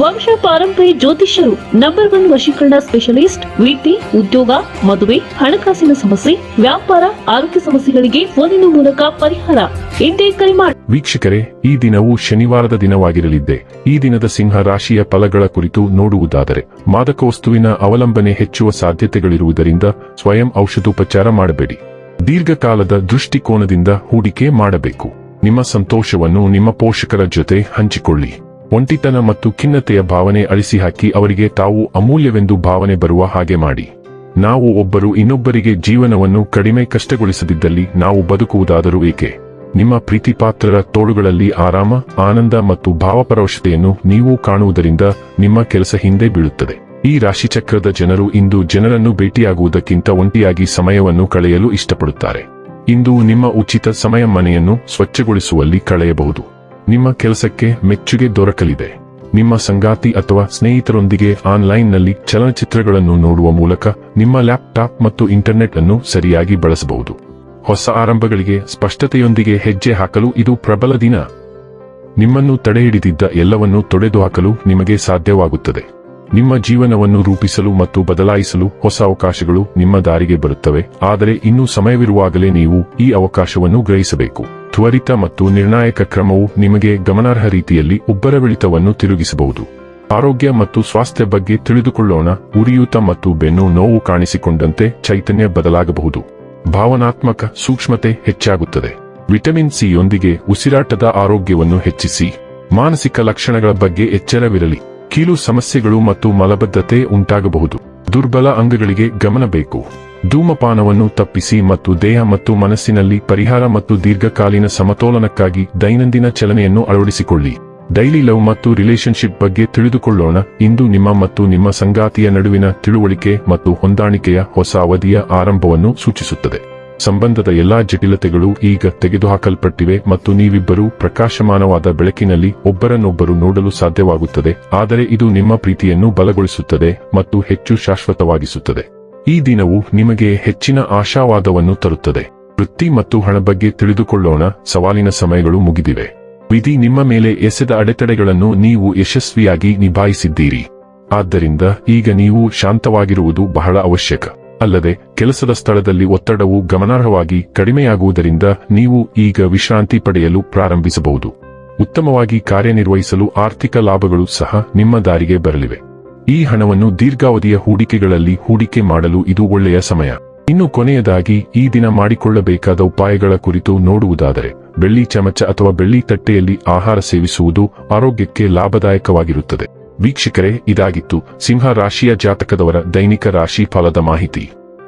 ವಂಶ ಪಾರಂಪರ್ಯ ಜ್ಯೋತಿಷ್ಯರು ನಂಬರ್ ಒನ್ ವಶೀಕರಣ ಸ್ಪೆಷಲಿಸ್ಟ್ ವೃತ್ತಿ ಉದ್ಯೋಗ, ಮದುವೆ, ಹಣಕಾಸಿನ ಸಮಸ್ಯೆ, ವ್ಯಾಪಾರ, ಆರೋಗ್ಯ ಸಮಸ್ಯೆಗಳಿಗೆ ಫೋನಿನ ಮೂಲಕ ಪರಿಹಾರ. ಇಂದೇ ಕರೆ ಮಾಡಿ ವೀಕ್ಷಕರೇ, ಈ ದಿನವು ಶನಿವಾರದ ದಿನವಾಗಿರಲಿದ್ದೆ. ಈ ದಿನದ ಸಿಂಹ ರಾಶಿಯ ಫಲಗಳ ಕುರಿತು ನೋಡುವುದಾದರೆ, ಮಾದಕ ವಸ್ತುವಿನ ಅವಲಂಬನೆ ಹೆಚ್ಚುವ ಸಾಧ್ಯತೆಗಳಿರುವುದರಿಂದ ಸ್ವಯಂ ಔಷಧೋಪಚಾರ ಮಾಡಬೇಡಿ. ದೀರ್ಘಕಾಲದ ದೃಷ್ಟಿಕೋನದಿಂದ ಹೂಡಿಕೆ ಮಾಡಬೇಕು. ನಿಮ್ಮ ಸಂತೋಷವನ್ನು ನಿಮ್ಮ ಪೋಷಕರ ಜೊತೆ ಹಂಚಿಕೊಳ್ಳಿ. ಒಂಟಿತನ ಮತ್ತು ಖಿನ್ನತೆಯ ಭಾವನೆ ಅಳಿಸಿಹಾಕಿ ಅವರಿಗೆ ತಾವು ಅಮೂಲ್ಯವೆಂದು ಭಾವನೆ ಬರುವ ಹಾಗೆ ಮಾಡಿ. ನಾವು ಒಬ್ಬರು ಇನ್ನೊಬ್ಬರಿಗೆ ಜೀವನವನ್ನು ಕಡಿಮೆ ಕಷ್ಟಗೊಳಿಸದಿದ್ದಲ್ಲಿ ನಾವು ಬದುಕುವುದಾದರೂ ಏಕೆ? ನಿಮ್ಮ ಪ್ರೀತಿಪಾತ್ರರ ತೋಳುಗಳಲ್ಲಿ ಆರಾಮ, ಆನಂದ ಮತ್ತು ಭಾವಪರವಶತೆಯನ್ನು ನೀವು ಕಾಣುವುದರಿಂದ ನಿಮ್ಮ ಕೆಲಸ ಹಿಂದೆ ಬೀಳುತ್ತದೆ. ಈ ರಾಶಿಚಕ್ರದ ಜನರು ಇಂದು ಜನರನ್ನು ಭೇಟಿಯಾಗುವುದಕ್ಕಿಂತ ಒಂಟಿಯಾಗಿ ಸಮಯವನ್ನು ಕಳೆಯಲು ಇಷ್ಟಪಡುತ್ತಾರೆ. ಇಂದು ನಿಮ್ಮ ಉಚಿತ ಸಮಯ ಮನೆಯನ್ನು ಸ್ವಚ್ಛಗೊಳಿಸುವಲ್ಲಿ ಕಳೆಯಬಹುದು. ನಿಮ್ಮ ಕೆಲಸಕ್ಕೆ ಮೆಚ್ಚುಗೆ ದೊರಕಲಿದೆ. ನಿಮ್ಮ ಸಂಗಾತಿ ಅಥವಾ ಸ್ನೇಹಿತರೊಂದಿಗೆ ಆನ್ಲೈನ್ನಲ್ಲಿ ಚಲನಚಿತ್ರಗಳನ್ನು ನೋಡುವ ಮೂಲಕ ನಿಮ್ಮ ಲ್ಯಾಪ್ಟಾಪ್ ಮತ್ತು ಇಂಟರ್ನೆಟ್ ಅನ್ನು ಸರಿಯಾಗಿ ಬಳಸಬಹುದು. ಹೊಸ ಆರಂಭಗಳಿಗೆ ಸ್ಪಷ್ಟತೆಯೊಂದಿಗೆ ಹೆಜ್ಜೆ ಹಾಕಲು ಇದು ಪ್ರಬಲ ದಿನ. ನಿಮ್ಮನ್ನು ತಡೆಹಿಡಿದಿದ್ದ ಎಲ್ಲವನ್ನೂ ತೊಡೆದುಹಾಕಲು ನಿಮಗೆ ಸಾಧ್ಯವಾಗುತ್ತದೆ. ನಿಮ್ಮ ಜೀವನವನ್ನು ರೂಪಿಸಲು ಮತ್ತು ಬದಲಾಯಿಸಲು ಹೊಸ ಅವಕಾಶಗಳು ನಿಮ್ಮ ದಾರಿಗೆ ಬರುತ್ತವೆ. ಆದರೆ ಇನ್ನೂ ಸಮಯವಿರುವಾಗಲೇ ನೀವು ಈ ಅವಕಾಶವನ್ನು ಗ್ರಹಿಸಬೇಕು. ತ್ವರಿತ ಮತ್ತು ನಿರ್ಣಾಯಕ ಕ್ರಮವು ನಿಮಗೆ ಗಮನಾರ್ಹ ರೀತಿಯಲ್ಲಿ ಉಬ್ಬರವಿಳಿತವನ್ನು ತಿರುಗಿಸಬಹುದು. ಆರೋಗ್ಯ ಮತ್ತು ಸ್ವಾಸ್ಥ್ಯ ಬಗ್ಗೆ ತಿಳಿದುಕೊಳ್ಳೋಣ. ಉರಿಯೂತ ಮತ್ತು ಬೆನ್ನು ನೋವು ಕಾಣಿಸಿಕೊಂಡಂತೆ ಚೈತನ್ಯ ಬದಲಾಗಬಹುದು. ಭಾವನಾತ್ಮಕ ಸೂಕ್ಷ್ಮತೆ ಹೆಚ್ಚಾಗುತ್ತದೆ. ವಿಟಮಿನ್ ಸಿಯೊಂದಿಗೆ ಉಸಿರಾಟದ ಆರೋಗ್ಯವನ್ನು ಹೆಚ್ಚಿಸಿ. ಮಾನಸಿಕ ಲಕ್ಷಣಗಳ ಬಗ್ಗೆ ಎಚ್ಚರವಿರಲಿ. ಕೀಲು ಸಮಸ್ಯೆಗಳು ಮತ್ತು ಮಲಬದ್ಧತೆ ಉಂಟಾಗಬಹುದು. ದುರ್ಬಲ ಅಂಗಗಳಿಗೆ ಗಮನ ಬೇಕು. ಧೂಮಪಾನವನ್ನು ತಪ್ಪಿಸಿ ಮತ್ತು ದೇಹ ಮತ್ತು ಮನಸ್ಸಿನಲ್ಲಿ ಪರಿಹಾರ ಮತ್ತು ದೀರ್ಘಕಾಲೀನ ಸಮತೋಲನಕ್ಕಾಗಿ ದೈನಂದಿನ ಚಲನೆಯನ್ನು ಅಳವಡಿಸಿಕೊಳ್ಳಿ. ಡೈಲಿ ಲವ್ ಮತ್ತು ರಿಲೇಶನ್ಶಿಪ್ ಬಗ್ಗೆ ತಿಳಿದುಕೊಳ್ಳೋಣ. ಇಂದು ನಿಮ್ಮ ಮತ್ತು ನಿಮ್ಮ ಸಂಗಾತಿಯ ನಡುವಿನ ತಿಳುವಳಿಕೆ ಮತ್ತು ಹೊಂದಾಣಿಕೆಯ ಹೊಸ ಅವಧಿಯ ಆರಂಭವನ್ನು ಸೂಚಿಸುತ್ತದೆ. ಸಂಬಂಧದ ಎಲ್ಲಾ ಜಟಿಲತೆಗಳು ಈಗ ತೆಗೆದುಹಾಕಲ್ಪಟ್ಟಿವೆ ಮತ್ತು ನೀವಿಬ್ಬರೂ ಪ್ರಕಾಶಮಾನವಾದ ಬೆಳಕಿನಲ್ಲಿ ಒಬ್ಬರನ್ನೊಬ್ಬರು ನೋಡಲು ಸಾಧ್ಯವಾಗುತ್ತದೆ, ಆದರೆ ಇದು ನಿಮ್ಮ ಪ್ರೀತಿಯನ್ನು ಬಲಗೊಳಿಸುತ್ತದೆ ಮತ್ತು ಹೆಚ್ಚು ಶಾಶ್ವತವಾಗಿಸುತ್ತದೆ. ಈ ದಿನವು ನಿಮಗೆ ಹೆಚ್ಚಿನ ಆಶಾವಾದವನ್ನು ತರುತ್ತದೆ. ವೃತ್ತಿ ಮತ್ತು ಹಣ ಬಗ್ಗೆ ತಿಳಿದುಕೊಳ್ಳೋಣ, ಸವಾಲಿನ ಸಮಯಗಳು ಮುಗಿದಿವೆ. ವಿಧಿ ನಿಮ್ಮ ಮೇಲೆ ಎಸೆದ ಅಡೆತಡೆಗಳನ್ನು ನೀವು ಯಶಸ್ವಿಯಾಗಿ ನಿಭಾಯಿಸಿದ್ದೀರಿ. ಆದ್ದರಿಂದ ಈಗ ನೀವು ಶಾಂತವಾಗಿರುವುದು ಬಹಳ ಅವಶ್ಯಕ, ಅಲ್ಲದೆ ಕೆಲಸದ ಸ್ಥಳದಲ್ಲಿ ಒತ್ತಡವು ಗಮನಾರ್ಹವಾಗಿ ಕಡಿಮೆಯಾಗುವುದರಿಂದ ನೀವು ಈಗ ವಿಶ್ರಾಂತಿ ಪಡೆಯಲು ಪ್ರಾರಂಭಿಸಬಹುದು. ಉತ್ತಮವಾಗಿ ಕಾರ್ಯನಿರ್ವಹಿಸಲು ಆರ್ಥಿಕ ಲಾಭಗಳು ಸಹ ನಿಮ್ಮ ದಾರಿಗೆ ಬರಲಿವೆ. ಈ ಹಣವನ್ನು ದೀರ್ಘಾವಧಿಯ ಹೂಡಿಕೆಗಳಲ್ಲಿ ಹೂಡಿಕೆ ಮಾಡಲು ಇದು ಒಳ್ಳೆಯ ಸಮಯ. ಇನ್ನು ಕೊನೆಯದಾಗಿ, ಈ ದಿನ ಮಾಡಿಕೊಳ್ಳಬೇಕಾದ ಉಪಾಯಗಳ ಕುರಿತು ನೋಡುವುದಾದರೆ, ಬೆಳ್ಳಿ ಚಮಚ ಅಥವಾ ಬೆಳ್ಳಿ ತಟ್ಟೆಯಲ್ಲಿ ಆಹಾರ ಸೇವಿಸುವುದು ಆರೋಗ್ಯಕ್ಕೆ ಲಾಭದಾಯಕವಾಗಿರುತ್ತದೆ. ವೀಕ್ಷಕರೇ, ಇದಾಗಿತ್ತು ಸಿಂಹ ರಾಶಿಯ ಜಾತಕದವರ ದೈನಿಕ ರಾಶಿ ಫಲದ ಮಾಹಿತಿ.